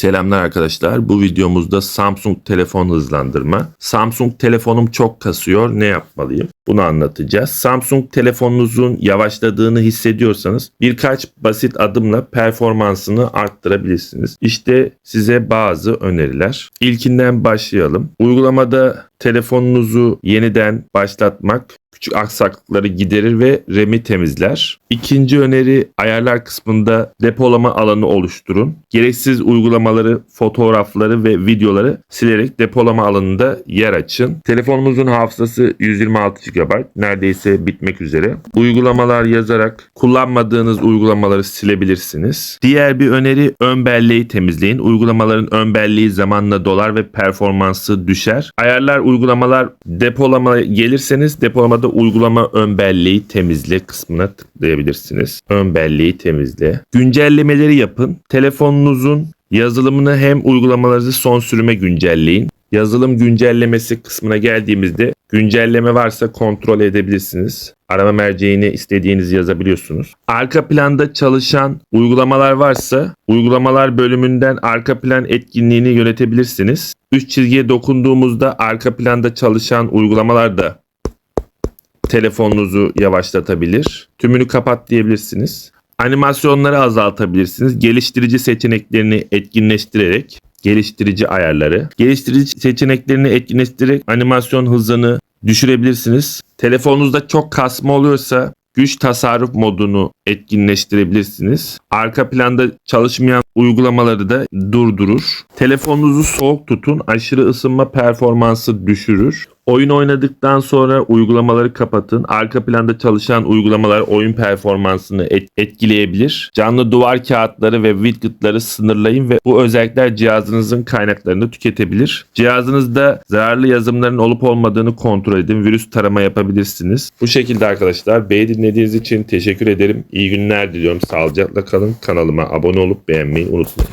Selamlar arkadaşlar. Bu videomuzda Samsung telefon hızlandırma. Samsung telefonum çok kasıyor. Ne yapmalıyım? Bunu anlatacağız. Samsung telefonunuzun yavaşladığını hissediyorsanız birkaç basit adımla performansını arttırabilirsiniz. İşte size bazı öneriler. İlkinden başlayalım. Uygulamada telefonunuzu yeniden başlatmak küçük aksaklıkları giderir ve RAM'i temizler. İkinci öneri ayarlar kısmında depolama alanı oluşturun. Gereksiz uygulamaları, fotoğrafları ve videoları silerek depolama alanında yer açın. Telefonumuzun hafızası 126 GB neredeyse bitmek üzere. Uygulamalar yazarak kullanmadığınız uygulamaları silebilirsiniz. Diğer bir öneri ön belleği temizleyin. Uygulamaların ön belleği zamanla dolar ve performansı düşer. Ayarlar uygulamalar depolama gelirseniz depolamada uygulama ön belleği temizle kısmına tıklayabilirsiniz. Ön belleği temizle. Güncellemeleri yapın. Telefonunuzun yazılımını hem uygulamalarınızı son sürüme güncelleyin. Yazılım güncellemesi kısmına geldiğimizde güncelleme varsa kontrol edebilirsiniz. Arama merceğini istediğinizi yazabiliyorsunuz. Arka planda çalışan uygulamalar varsa uygulamalar bölümünden arka plan etkinliğini yönetebilirsiniz. Üst çizgiye dokunduğumuzda arka planda çalışan uygulamalar da telefonunuzu yavaşlatabilir. Tümünü kapat diyebilirsiniz. Animasyonları azaltabilirsiniz. Geliştirici seçeneklerini etkinleştirerek geliştirici ayarları. Geliştirici seçeneklerini etkinleştirerek animasyon hızını düşürebilirsiniz. Telefonunuzda çok kasma oluyorsa güç tasarruf modunu etkinleştirebilirsiniz. Arka planda çalışmayan uygulamaları da durdurur. Telefonunuzu soğuk tutun. Aşırı ısınma performansı düşürür. Oyun oynadıktan sonra uygulamaları kapatın. Arka planda çalışan uygulamalar oyun performansını et- etkileyebilir. Canlı duvar kağıtları ve widgetları sınırlayın ve bu özellikler cihazınızın kaynaklarını tüketebilir. Cihazınızda zararlı yazılımların olup olmadığını kontrol edin. Virüs tarama yapabilirsiniz. Bu şekilde arkadaşlar. Beni dinlediğiniz için teşekkür ederim. İyi günler diliyorum. Sağlıcakla kalın. Kanalıma abone olup beğenmeyi unutmayın.